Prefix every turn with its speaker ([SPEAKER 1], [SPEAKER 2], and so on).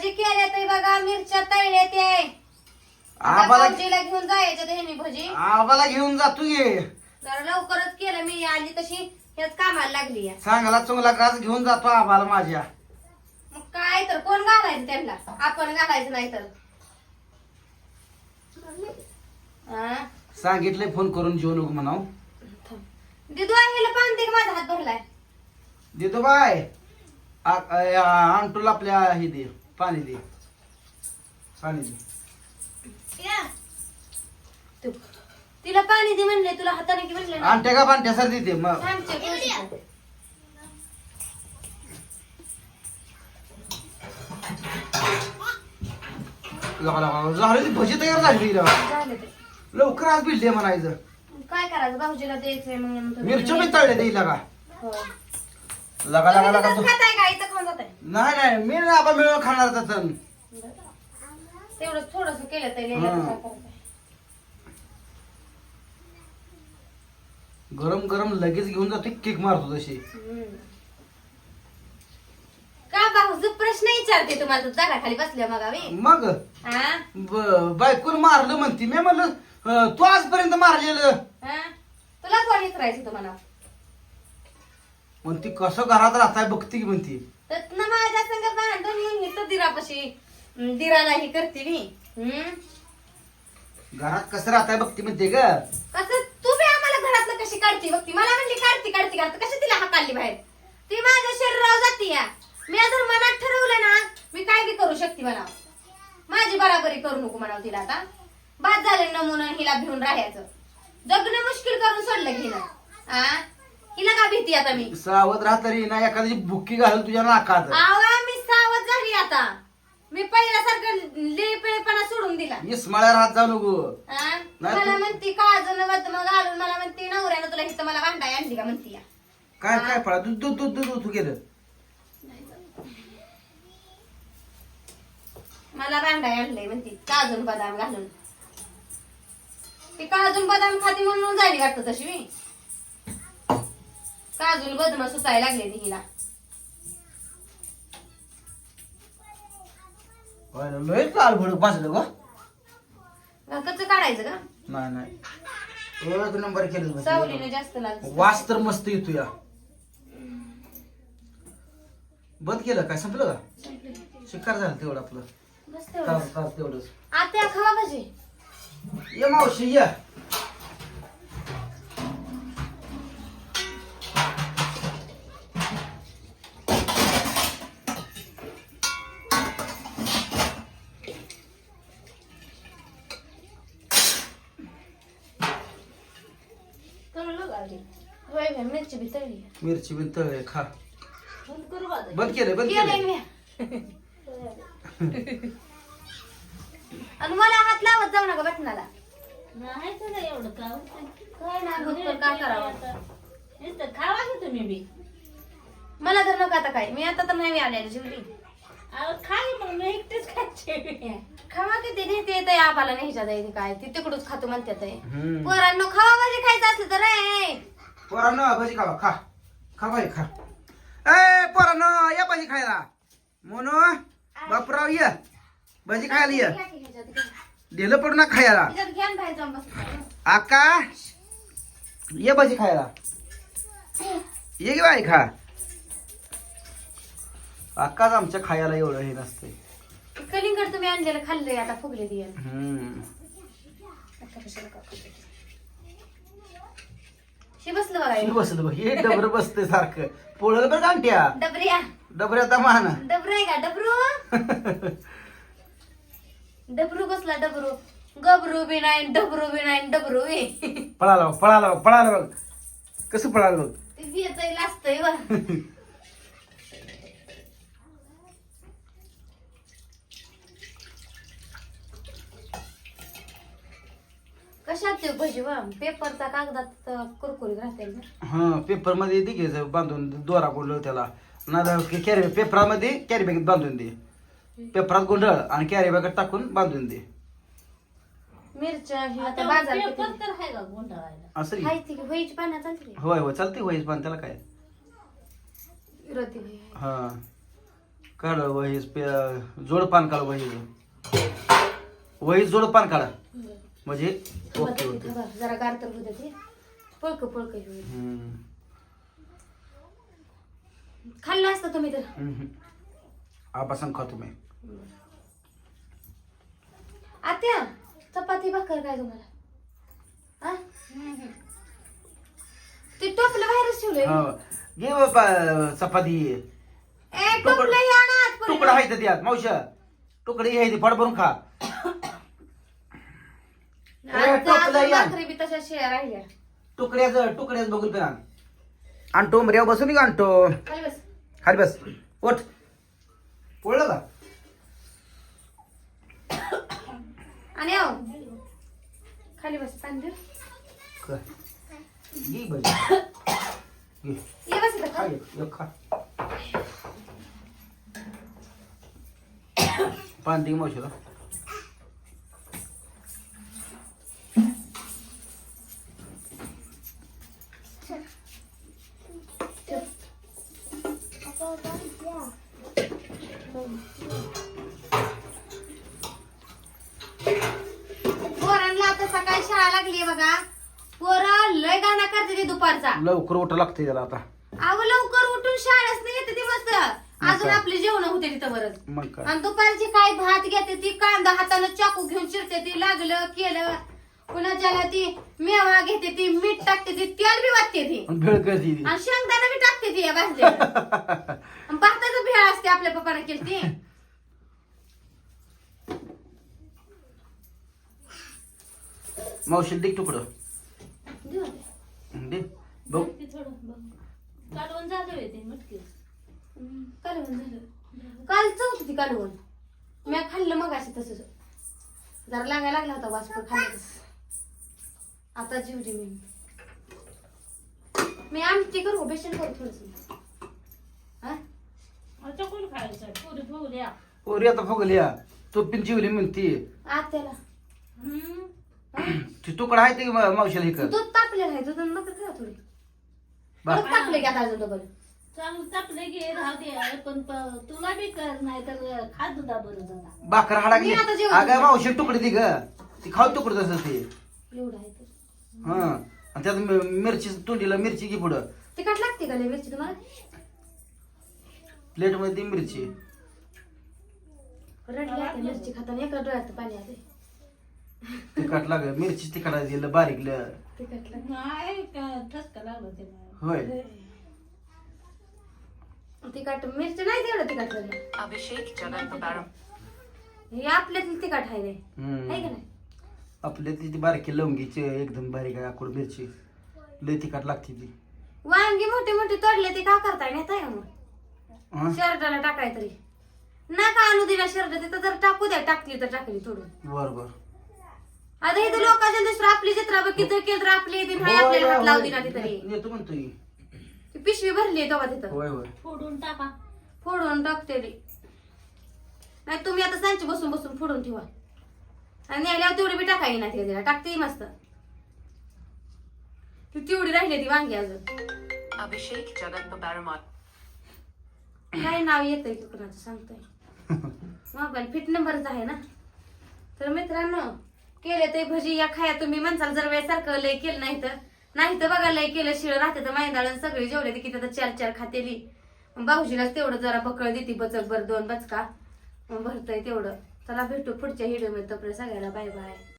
[SPEAKER 1] भजी केल्या ते बघा मिरच्या तळल्या ते आता भाऊजीला घेऊन जायचं ते मी भजी.
[SPEAKER 2] आबाला घेऊन जातो ये.
[SPEAKER 1] जरा लवकरच केलं मी आली तशी हेच कामाला लागली या.
[SPEAKER 2] चांगला चुंगला घास घेऊन जातो आबाला माझ्या.
[SPEAKER 1] मग काय तर कोण घालायचं त्यांना? आपण घालायचं नाही तर. हा?
[SPEAKER 2] सांगितलंय फोन करून जेवू नको म्हणाव.
[SPEAKER 1] दिदू आहे पान दे माझा हात भरलाय
[SPEAKER 2] देतो बाय आ- आपल्या हे दे. पाणी दे. पाणी दे.
[SPEAKER 1] तू- तिला पाणी दे म्हणले तुला हाताने की म्हणले ना
[SPEAKER 2] आणते का पाणी सर देते मग
[SPEAKER 1] आमच्या
[SPEAKER 2] लगा- झाली ती भजी तयार झाली ती लगा.
[SPEAKER 1] झालं ते.
[SPEAKER 2] लवकर आज भिडले म्हणायचं.
[SPEAKER 1] काय करायचं? भाऊजीला द्यायचंय म्हणून तर-
[SPEAKER 2] मिरची बी तळले देईल लगा
[SPEAKER 1] हो.
[SPEAKER 2] लगा लगा लगा
[SPEAKER 1] तसंच खाताय का? इथं खाऊन जाताय.
[SPEAKER 2] नाही नाही मी ना आपण मिळून खाणार तर.
[SPEAKER 1] तेवढं थोडस केलं तरी
[SPEAKER 2] हा. गरम गरम लगेच घेऊन जातो केक मारतो तशी.
[SPEAKER 1] का भाऊज प्रश्न विचारते तुम्हाला तू झाडाखाली बसल्या मग आम्ही.
[SPEAKER 2] मग?
[SPEAKER 1] हा?
[SPEAKER 2] ब- बायकोन मारलं म्हणती मी म्हणलं अं, तू आजपर्यंत मारलेलं.
[SPEAKER 1] हा? तुला कोण विचारायचं तुम्हाला?
[SPEAKER 2] म्हणती कसं घरात राहताय बघती की म्हणती.
[SPEAKER 1] तर माझ्या संग भांडण येऊन इथं दिरापाशी. हम्म, दिराला ही करते मी. हम्म?
[SPEAKER 2] घरात कसं राहताय बघती म्हणते ग.
[SPEAKER 1] कसं? तू बी आम्हाला घरातलं कशी काढती बघ ती? मला म्हणली काढती काढती काढती. कशी तिला हाकालली बाहेर? ती माझ्या शरीरावर जाती या. मी जर मनात ठरवलं ना मी काय बी करू शकते म्हणा माझी बराबरी करू नको म्हणाव तिला आता. बाद झाले नमुना हिला भिवून राहायचं. जगणं मुश्किल करून सोडलं हिनं. आ? हिला का भीती आता मी?
[SPEAKER 2] सावध राहा तरी ना एखादी बुक्की घालून तुझ्या नाकात.
[SPEAKER 1] आवा मी सावध झाली आता. मी पहिल्यासारखं लेपेपणा सोडून दिला.
[SPEAKER 2] इस्माळ्या राहत जाऊ नको.
[SPEAKER 1] आ?
[SPEAKER 2] नाही
[SPEAKER 1] मला
[SPEAKER 2] तू-
[SPEAKER 1] म्हणती काजून मग घालून मला म्हणती नवऱ्यानं तुला इथं मला भांडाय आणली का म्हणती या.
[SPEAKER 2] काय काय फळा? दूध दूध दूध दूध तू गेलं
[SPEAKER 1] मला भांडाय आणलंय म्हणती काजून बदाम घालून. ती काजून बदाम खाती म्हणून झाली वाटत तशी मी. काजून बदम सुचायला लागले ती हिला.
[SPEAKER 2] होय ना, लय लाल भडक भाजलं ग.
[SPEAKER 1] कच काढायचं का?
[SPEAKER 2] नाही नाही. एक नंबर केलं
[SPEAKER 1] सावलीने जास्त लागत
[SPEAKER 2] वास तर मस्त येतो या बंद केलं काय? संपलं का? शिकार झालं तेवढं आपलं. तेवढंच.
[SPEAKER 1] आत्या खावा भाजी.
[SPEAKER 2] ये मावशी ये.
[SPEAKER 1] होय मिरची बी तळली
[SPEAKER 2] मिरची बिन तळे खा.
[SPEAKER 1] बंद
[SPEAKER 2] केलं बंद
[SPEAKER 1] केलंय
[SPEAKER 2] केलं
[SPEAKER 1] मी. आणि मला हात लावत जाऊ नका बटनाला
[SPEAKER 3] नाही तुला एवढं का
[SPEAKER 1] काय नाही होत तर काय करावं?
[SPEAKER 3] नुसतं खावा की तुम्ही बी?
[SPEAKER 1] मला तर नको आता काय. मी आता तर नाही आलेली जेवली
[SPEAKER 3] अहो खाई मग मी एकटेच खायचे
[SPEAKER 1] खावा किती नेते येते आबाला न्यायच्या जायचे काय ती तिकडूच खातो म्हणतात आहे.
[SPEAKER 2] हम्म.
[SPEAKER 1] पोरांनो खावा भाजी खायचं असलं तर ए.
[SPEAKER 2] पोरांनो भजी खावा खा. खा भाई खा. ए पोरांनो या भाजी खायला. मोनो बापराव ये. भजी खायला ये.
[SPEAKER 1] घ्या की ह्याच्यात, घ्या.
[SPEAKER 2] दिलं पडू ना खायला.
[SPEAKER 1] ह्याच्यात घ्या ना बाहेर जाऊन बस.
[SPEAKER 2] आकाश ये भजी खायला. ये की बाई खा. आकाश आमच्या खायला एवढं हे नसते
[SPEAKER 1] कलिंगड तुम्ही आणलेलं खाल्लंय आता फुगले ती
[SPEAKER 2] हम्म
[SPEAKER 1] आता कशाला का खाते? शी बसलं बघा
[SPEAKER 2] हे
[SPEAKER 1] हे.
[SPEAKER 2] बसलं बघ हे डबर बसते सारखं. पोळलं बरं गांठ्या.
[SPEAKER 1] डबऱ्या.
[SPEAKER 2] डबऱ्याचा मान
[SPEAKER 1] डबरू आहे का? डबरू? डबरू बसला डबरू? गबरू बी नाही डबरू बी नाही डबरू बी.
[SPEAKER 2] पळाला बघ, पळाला बघ, पळाला बघ. कसं पळालं बघ?
[SPEAKER 1] ते येतंय लाजतंय व कशात ते भजी वा पेपरचा कागदात अं, कुरकुरीत राहते ना.
[SPEAKER 2] हा पेपरमध्ये दे बांधून दोरा गुंडळ त्याला. नाही कॅरी पेपरामध्ये कॅरी बॅगेत बांधून दे. पेपरात गुंडळ आणि कॅरी बॅगेत टाकून बांधून दे.
[SPEAKER 1] मिरच्या हे आता
[SPEAKER 3] आता
[SPEAKER 1] बाजार
[SPEAKER 3] पेपर
[SPEAKER 1] किती?
[SPEAKER 3] तर आहे का गुंडाळायला?
[SPEAKER 2] असं
[SPEAKER 1] हाय चालते
[SPEAKER 2] होय होय चालते होईच पण त्याला काय?
[SPEAKER 1] विरोधी.
[SPEAKER 2] हा. काढ वही पे- जोड पान काढ वही वही जोड पान काढा. म्हणजे ओके
[SPEAKER 1] थांबा, जरा गार तर होते ते. पळक पळक होईल
[SPEAKER 2] हम्म.
[SPEAKER 1] खाल्लं असतं तुम्ही तर.
[SPEAKER 2] हम्म. आपासून खातो मी.
[SPEAKER 1] आत्या चपाती भाकर काय तुम्हाला? हा? ते टोपलं बाहेरच ठेवलंय.
[SPEAKER 2] हा. घे बाबा चपाती.
[SPEAKER 1] ए टोपलं या ना आत पडलं.
[SPEAKER 2] तुकडा आहे त्यात मावशा तुकडे आहे ती फड भरून खा
[SPEAKER 1] आजचा
[SPEAKER 2] टोपलं
[SPEAKER 1] अजून
[SPEAKER 2] या.
[SPEAKER 1] भाकरी बी तशा शिळ्या राहिल्या.
[SPEAKER 2] तुकड्याच तुकड्याच बघून पेरा आणतो मर्याव बसून का आणतो.
[SPEAKER 1] खाली बस.
[SPEAKER 2] खाली बस. ओठ पोळलं का?
[SPEAKER 1] आणि खाली बस पाणी देऊ
[SPEAKER 2] कर. घे बाई. घे.
[SPEAKER 1] ये बस इथं
[SPEAKER 2] खा.
[SPEAKER 1] खा.
[SPEAKER 2] एक, एक खा. पान दे मावशीला.
[SPEAKER 1] पोरांना आता सकाळी शाळा लागली बघा. पोरं लय गाणं करते ते दुपारचा.
[SPEAKER 2] लवकर उठ लागते त्याला आता.
[SPEAKER 1] अहो लवकर उठून शाळेच नाही येते ती मस्त. अजून
[SPEAKER 2] काय?
[SPEAKER 1] आपली जेवण होते तिथं बरंच
[SPEAKER 2] मग काय?
[SPEAKER 1] आणि दुपारची काय भात घेते ती कांदा हातानं चाकू घेऊन चिरते ती लागलं केलं. पुन्हा ज्याला ती मेवा घेते ती मीठ टाकते ती तेल बी वाटते ती.
[SPEAKER 2] आणि भेळ.
[SPEAKER 1] आणि शेंगदाणा बी टाकते ती या भाजलेलं. भाताचं भेळ असते आपल्या पप्पाने केली ती?
[SPEAKER 2] मावशीला दे तुकडं.
[SPEAKER 1] देऊ दे.
[SPEAKER 2] दे. बघ.
[SPEAKER 3] ते थोडं बघ. कालवण झालं होय ते मटकी.
[SPEAKER 1] हम्म, कालवण झालं कालच होती ती कालवण मी खाल्लं मग अशी तसंच. जरा लागायला लागला होता वास पण खाल्लं आता जेवली मी. मी आमटी करू बेसन करू थोडस.
[SPEAKER 3] कोण खायचं? पुरी फुगल्या.
[SPEAKER 2] पोरी आता फुगल्या. तो पिन चिवली म्हणती.
[SPEAKER 1] आत्याला.
[SPEAKER 3] हम्म.
[SPEAKER 2] ती तुकडा आहे ते मावशीला हे कर
[SPEAKER 1] दूध तापलेलं आहे दूध नका खा थोडी.
[SPEAKER 2] बा.
[SPEAKER 1] परत तापले की आता अजून डबल
[SPEAKER 3] चांगलं तापले घे राहू दे पण प- तुला बी कर नाही तर खा दुधा बरं जरा.
[SPEAKER 2] भाकर हाडा
[SPEAKER 1] मी
[SPEAKER 2] घे
[SPEAKER 1] आता जेवण
[SPEAKER 2] अगं मावशी तुकडे ती ग. ती खाऊ तुकडे तसं ते.
[SPEAKER 1] एवढं आहे तर
[SPEAKER 2] हा. आणि त्यात मि- मिरची तोंडीला मिरची घे पुढं?
[SPEAKER 1] तिखट लागते का लय मिरची तुम्हाला?
[SPEAKER 2] प्लेटमध्ये ती मिरची.
[SPEAKER 1] रडली आता मिरची खाताना एका डोळ्यात पाणी आले
[SPEAKER 2] तिखट लाग मिरची तिखट दिलं बारीक ल.
[SPEAKER 1] तिखट लागते
[SPEAKER 3] नाही का- ठसका लागला त्याला
[SPEAKER 2] होय.
[SPEAKER 1] तिखट मिरची नाही तेवढं तिखट लागलं
[SPEAKER 4] अभिषेक जगत
[SPEAKER 1] हे आपल्यातली तिखट आहे रे.
[SPEAKER 2] हम्म.
[SPEAKER 1] आहे का नाही?
[SPEAKER 2] आपल्या ती ती बारकी लवंगीची एकदम बारीक आहे आकुड मिरची. लय तिखट लागते ती.
[SPEAKER 1] वांगी मोठे मोठे तोडले ते का करताय नाही का मग
[SPEAKER 2] हा?
[SPEAKER 1] शर्टाला टाकाय तरी. नका आणू दिला शर्ट तिथं जर टाकू द्या टाकली तर टाकली थोडून
[SPEAKER 2] बर बर.
[SPEAKER 1] आता इथं लोकांच्या दुसरं आपली जत्रा बघ किती केलं तर आपली येते नाही आपल्याला हात लावू दिना तिथं रे.
[SPEAKER 2] येतो म्हणतोय.
[SPEAKER 1] ती पिशवी भरली तेव्हा तिथं.
[SPEAKER 2] होय होय.
[SPEAKER 3] फोडून टाका.
[SPEAKER 1] फोडून टाकते रे. नाही तुम्ही आता सांची बसून बसून फोडून ठेवा. आणि न्यायल्यावर तेवढी बी टाकाय ना तिला टाकते मस्त. ती तेवढी राहिली ती वांगी अजून.
[SPEAKER 4] अभिषेक जगत बारम
[SPEAKER 1] काय नाव येतंय की कुणाचं? सांगतोय. मोबाईल फिट नंबरच आहे ना? तर मित्रांनो केले ते भजी या खाया तुम्ही म्हणसाल जर वेळ सारखं लय केलं नाही तर नाही तर बघा लय केलं. शिळ राहते तर मैदाळण सगळे जेवले ते किती तर चार चार खातेली. मग भाऊजीलाच तेवढं जरा बकळ देते बचक बर दोन बचका. मग भरतय तेवढं. चला भेटू पुढच्या व्हिडिओमध्ये. तोपर्यंत सगळ्याला बाय बाय